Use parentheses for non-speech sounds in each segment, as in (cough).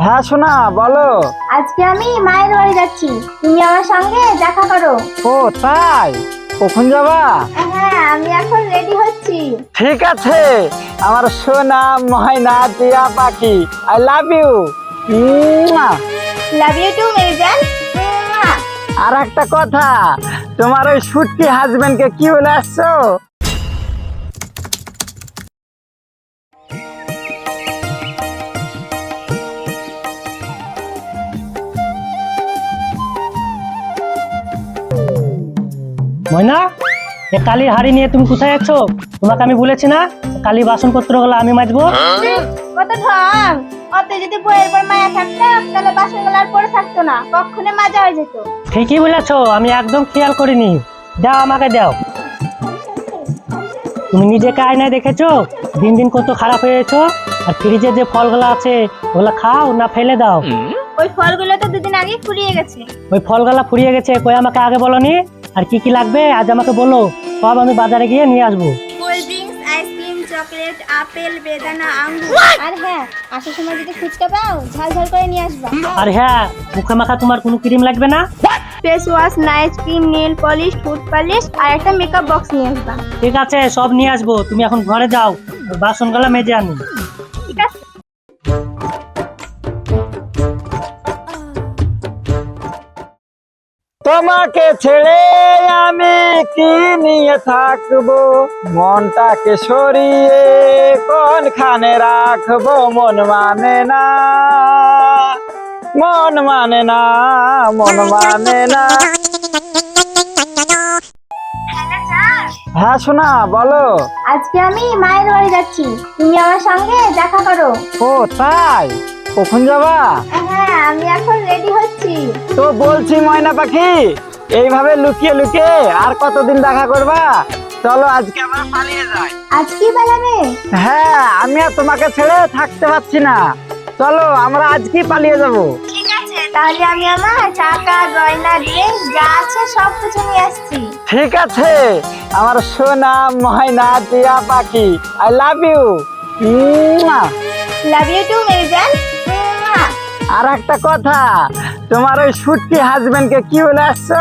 হ্যাঁ সোনা বলো। আজকে আমি মায়ের বাড়ি যাচ্ছি। তুমি আমার সঙ্গে দেখা করো। ও তাই? কখন যাবা? হ্যাঁ আমি এখন রেডি হচ্ছি। ঠিক আছে। আমার সোনা ময়না টিয়া পাখি I love you love you too Mary জান আর একটা কথা তোমার ওই সুটকি হাজবেন্ডকে কি বলে আসছো? ময়না এ কালির হাড়ি নিয়ে তুমি কোথায় যাচ্ছ তোমাকে আমি বলেছি না কালি বাসনপত্রগুলো আমি মাজবো। কত ঢং অত যদি বইয়ের পর মায়া থাকতো তাহলে বাসনগুলো আর পরে থাকতো না কখনো মাজা হয়ে যেত। ঠিকই বলেছ আমি একদম খেয়াল করিনি। দাও আমাকে দাও। তুমি নিজেকে আয়নায় দেখেছ? দিন দিন কত খারাপ হয়েছো? আর ফ্রিজে যে ফলগুলো আছে ওগুলো খাও না ফেলে দাও। ওই ফলগুলো তো দুদিন আগে ফুরিয়ে গেছে। ওই ফলগুলা ফুরিয়ে গেছে কই আমাকে আগে বলনি? আর কি কি লাগবে? আজ আমাকে বলো। সব আমি বাজারে গিয়ে নিয়ে আসব। Cold drinks ice cream chocolate apple বেদানা আঙ্গুর। আর হ্যাঁ আসার সময় যদি ফুচকা পাও ঝাল ঝাল করে নিয়ে আসবা। আর হ্যাঁ মুখে মাখা তোমার কোনো ক্রিম লাগবে না? Face wash night cream nail polish food polish আর একটা মেকআপ বক্স নিয়ে আসবা। ঠিক আছে সব নিয়ে আসব। তুমি এখন ঘরে যাও বাসনগুলো মেজে আনি। তোমাকে ছেড়ে আমি কি নিয়ে থাকব? মনটাকে সরিয়ে কোনখানে রাখব? মন মানে না মন মানে না মন মানে না। হ্যাঁ শোনা বলো। আজকে আমি মায়ের বাড়ি যাচ্ছি। তুমি আমার সঙ্গে দেখা করো। ও তাই? কখন যাবা? হ্যাঁ আমি এখন রেডি হচ্ছি। তো বলছি ময়না পাখি এইভাবে লুকিয়ে লুকিয়ে আর কতদিন দেখা করবা? চলো আজকে আমরা পালিয়ে যাই। আজ কি বেলাবে হ্যাঁ আমি আর তোমাকে ছেড়ে থাকতে পারছি না। চলো আমরা আজকেই পালিয়ে যাব। ঠিক আছে তাহলে আমি আমার টাকা গয়না ড্রেস যা আছে সব কিছু নিয়ে আসছি। ঠিক আছে আমার সোনা ময়না টিয়া পাখি I love you love you too Mary জান আর একটা কথা তোমার ওই সুটকি হাজবেন্ডকে কি বলে আসছো?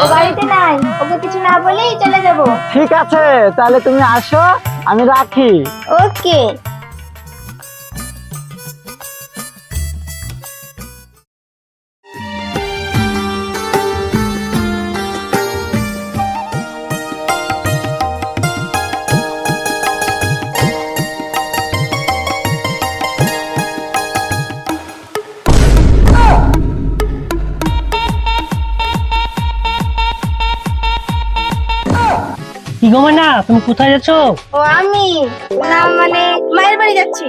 ও বাড়িতে নাই ওকে কিছু না বলেই চলে যাব। ঠিক আছে তাহলে তুমি আসো আমি রাখি। ওকে। গো না তুমি কোথায় যাচ্ছ? ও আমি না মানে মায়ের বাড়ি যাচ্ছি।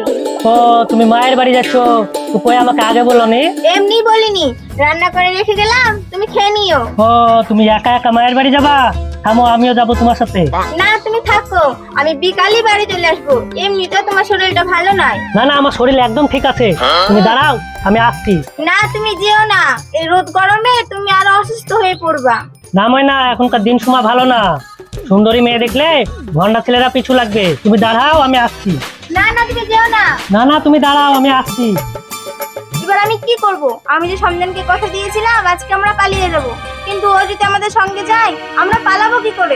ও তুমি মায়ের বাড়ি যাচ্ছ। তো কই আমাকে আগে বলো নি। এমনি বলিনি রান্না করে রেখে গেলাম তুমি খেয়ে নিও। ও তুমি একা একা মায়ের বাড়ি যাবা? থামো আমিও যাব তোমার সাথে। না তুমি থাকো আমি বিকালই বাড়ি চলে আসব। এমনিতে তোমার শরীরটা ভালো নয়। না না আমার শরীর একদম ঠিক আছে। তুমি দাঁড়াও আমি আসছি। না তুমি যেও না এই রোদ গরমে তুমি আরও অসুস্থ হয়ে পড়বা। না না এখনকার দিন সময় ভালো না। সুন্দরী মেয়ে দেখলে ভন্ডা ছেলেরা পিছু লাগবে। তুমি দাঁড়াও আমি আসছি। না না তুমি যেও না। না না তুমি দাঁড়াও আমি আসছি। এবার আমি কি করব? আমি যে সন্ধানকে কথা দিয়েছিলাম আজকে আমরা পালিয়ে যাব। কিন্তু ও যদি আমাদের সঙ্গে যায় আমরা পালাবো কি করে?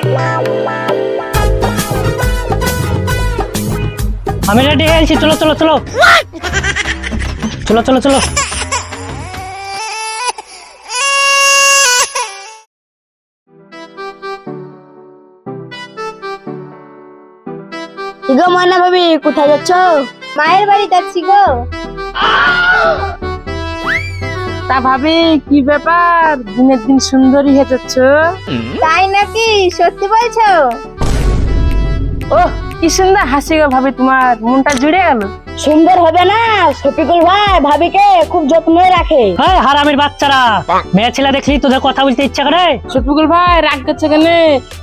আমি রেডি হয়ে চলো চলো চলো। চলো চলো চলো। চলো গো ময়না ভাবি কোথায় যাচ্ছ? মায়ের বাড়ি যাচ্ছি গো। তা ভাবি কি ব্যাপার? দিনের দিন সুন্দরী হয়ে যাচ্ছ? তাই নাকি? সত্যি বলছো? ও কি সুন্দর হাসি গো ভাবি তোমার। মনটা জুড়ে গেল। সুন্দর হবে না? শফিকুল ভাই ভাবিকে খুব যত্নে রাখে। হ্যাঁ হারামের বাচ্চারা। মেয়ে ছেলে দেখলি তোদের কথা বলতে ইচ্ছা করে। শফিকুল ভাই রাগ করছে কেন?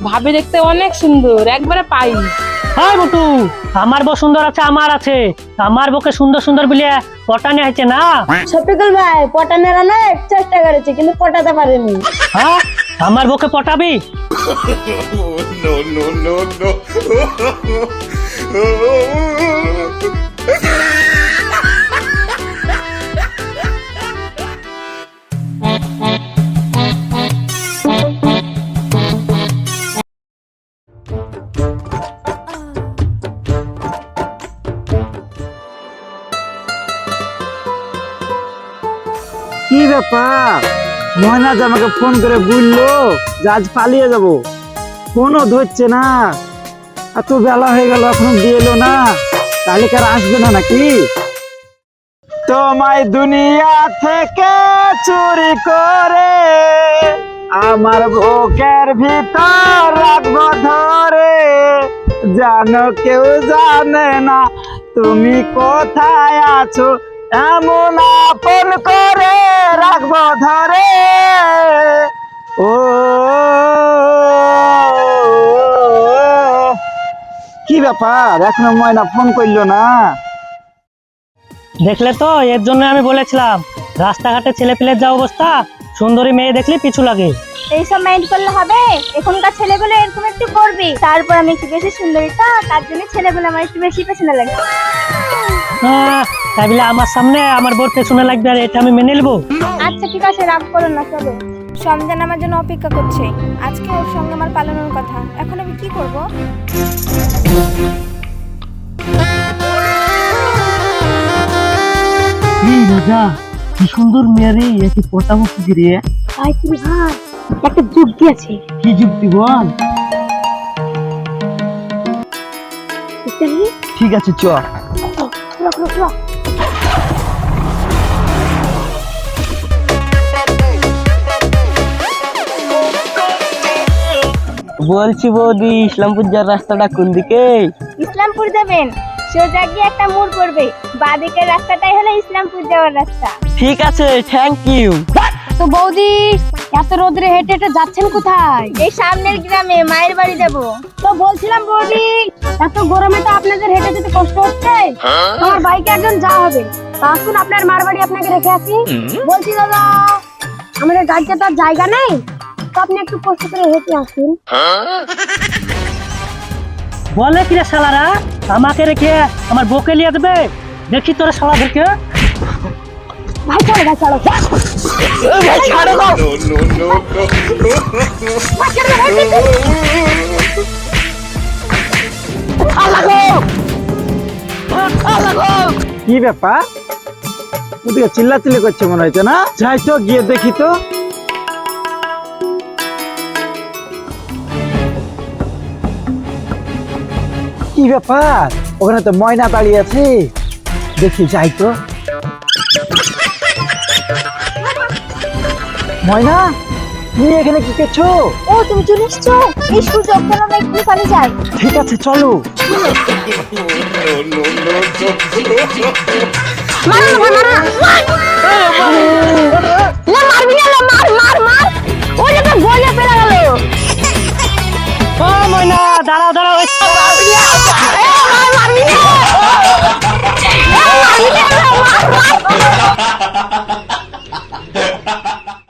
ভাবি দেখতে অনেক সুন্দর একবারে পাই। হ্যাঁ বটু। আমার বউ সুন্দর আছে আমার আছে। আমার বউকে সুন্দর সুন্দর বলে পটানে হয়েছে না? শফিকুল ভাই পটানোর অনেক চেষ্টা করেছে কিন্তু পটাতে পারেনি। হ্যাঁ? আমার বউকে পটাবি? No no no no. (laughs) যে আমাকে ফোন করে বলল যে আজ পালিয়ে যাব। ফোনও ধরছে না। এত বেলা হয়ে গেল, এখনও দিয়ে এলো না। তাহলে কি আর আসবে না নাকি? তোমায় দুনিয়া থেকে চুরি করে আমার বুকের ভিতর রাখব ধরে। জানো কেউ জানে না তুমি কোথায় আছো এমন আপন করে রাখব ধরে। ও কি ব্যাপার? এখনও ময়না ফোন করল না। দেখলে তো এর জন্য আমি বলেছিলাম রাস্তাঘাটে ছেলে পেলের যা অবস্থা সুন্দরী মেয়ে দেখলে পিছু লাগে। এইসব মাইন্ড করলে হবে? এখনকার ছেলেগুলো এরকম একটু করবে তারপর আমি একটু বেশি সুন্দরী তো তার জন্য ছেলেগুলো আমার একটু বেশি পেছনে লাগে। তাই বলে আমার সামনে আমার বোর পেছনে লাগবে আর এটা আমি মেনে নেব? আচ্ছা ঠিক আছে রাগ করো না চলো। সন্ধান আমার জন্য অপেক্ষা করছে। আজকে ওর সঙ্গে আমার পালানোর কথা। এখন আমি কি করব? এই রাজা কি সুন্দর মেয়ে রে একে পটাবো কি রে? ভাই তুমি ভাই একটা যুক্তি আছে। কি যুক্তি বল? ঠিক আছে চ। বলছি বৌদি ইসলামপুর যাওয়ার রাস্তাটা কোন দিকে? ইসলামপুর যাবেন। সোজা গিয়ে একটা মোড় পড়বে বাঁদিকের রাস্তাটাই হলো ইসলামপুর যাওয়ার রাস্তা। ঠিক আছে থ্যাংক ইউ তো বৌদি এত রোদ্রে হেঁটে হেঁটে যাচ্ছেন কোথায়? এই সামনের গ্রামে মায়ের বাড়ি যাব। তো বলছিলাম বৌদি এত গরমে তো আপনাদের হেঁটে যেতে কষ্ট হচ্ছে। আমার বাইকে একজন যা হবে। আসুন আপনার মার বাড়ি আপনাকে রেখে আসি। বলছি দাদা আমাদের গাড়িতে তো আর জায়গা নেই। তো আপনি একটু কষ্ট করে হেঁটে আসুন। বলে কি রে শালারা? আমাকে রেখে আমার বউকে নিয়ে দেবে দেখি তোরা শালাদেরকে ভাই চলো ভাই চলো কি ব্যাপার? ওদিকে চিল্লাচিল্লি করছে মনে হচ্ছে না? যাই তো গিয়ে দেখি তো। কি ব্যাপার? ওখানে তো ময়না দাঁড়িয়ে আছে। দেখি যাই তো। ময়না তুমি এখানে কি করছ ও তুমি চলে এসছো এই সুযোগ কেন আমরা একটু পালিয়ে যাই ঠিক আছে চলো মারা মারা.